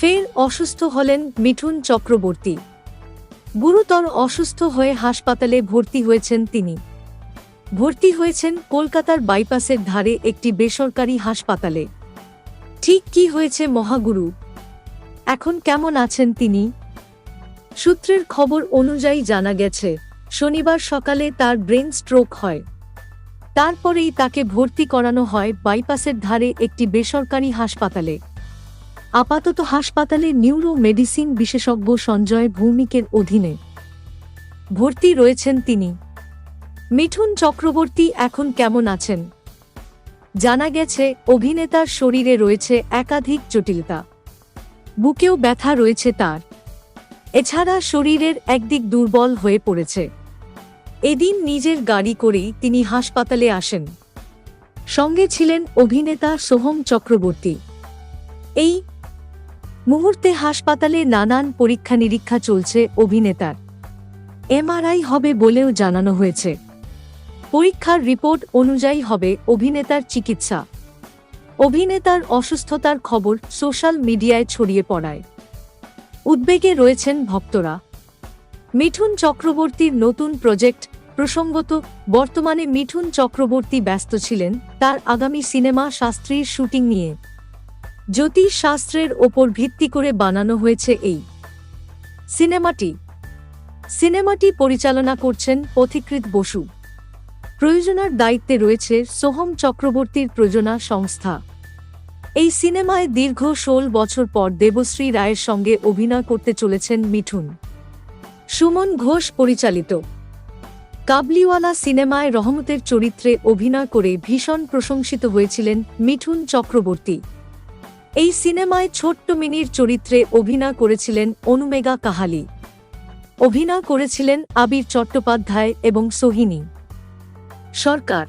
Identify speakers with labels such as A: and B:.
A: ফের অসুস্থ হলেন মিঠুন চক্রবর্তী। গুরুতর অসুস্থ হয়ে হাসপাতালে ভর্তি হয়েছেন তিনি। ভর্তি হয়েছেন কলকাতার বাইপাসের ধারে একটি বেসরকারি হাসপাতালে। ঠিক কি হয়েছে মহাগুরু? এখন কেমন আছেন তিনি? সূত্রের খবর অনুযায়ী জানা গেছে, শনিবার সকালে তার ব্রেন স্ট্রোক হয়। তারপরেই তাকে ভর্তি করানো হয় বাইপাসের ধারে একটি বেসরকারি হাসপাতালে। আপাতত হাসপাতালে নিউরো মেডিসিন বিশেষজ্ঞ সঞ্জয় ভৌমিকের অধীনে। ভর্তি রয়েছেন তিনি। মিঠুন চক্রবর্তী এখন কেমন আছেন? জানা গেছে, অভিনেতার শরীরে রয়েছে একাধিক জটিলতা। বুকেও ব্যথা রয়েছে তার। এছাড়া শরীরের একদিক দুর্বল হয়ে পড়েছে। এদিন নিজের গাড়ি করেই তিনি হাসপাতালে আসেন। সঙ্গে ছিলেন অভিনেতা সোহম চক্রবর্তী। এই মুহূর্তে হাসপাতালে নানান পরীক্ষা নিরীক্ষা চলছে অভিনেতার। এমআরআই হবে বলেও জানানো হয়েছে। পরীক্ষার রিপোর্ট অনুযায়ী হবে অভিনেতার চিকিৎসা। অভিনেতার অসুস্থতার খবর সোশ্যাল মিডিয়ায় ছড়িয়ে পড়ায়। উদ্বেগে রয়েছেন ভক্তরা। মিঠুন চক্রবর্তীর নতুন প্রজেক্ট প্রসঙ্গত, বর্তমানে মিঠুন চক্রবর্তী ব্যস্ত ছিলেন, তার আগামী সিনেমা শাস্ত্রীর শুটিং নিয়ে। জ্যোতিষ শাস্ত্রের ওপর ভিত্তি করে বানানো হয়েছে এই সিনেমাটি। সিনেমাটি পরিচালনা করছেন পথিকৃত বসু। প্রয়োজনার দায়িত্বে রয়েছে সোহম চক্রবর্তীর প্রযোজনা সংস্থা। এই সিনেমায় দীর্ঘ ষোল বছর পর দেবশ্রী রায়ের সঙ্গে অভিনয় করতে চলেছেন মিঠুন। সুমন ঘোষ পরিচালিত। কাবলিওয়ালা সিনেমায় রহমতের চরিত্রে অভিনয় করে ভীষণ প্রশংসিত হয়েছিলেন মিঠুন চক্রবর্তী। এই সিনেমায় ছোট্ট মিনির চরিত্রে অভিনয় করেছিলেন অনুমেগা কাহালি। অভিনয় করেছিলেন আবির চট্টোপাধ্যায় এবং সোহিনী। সরকার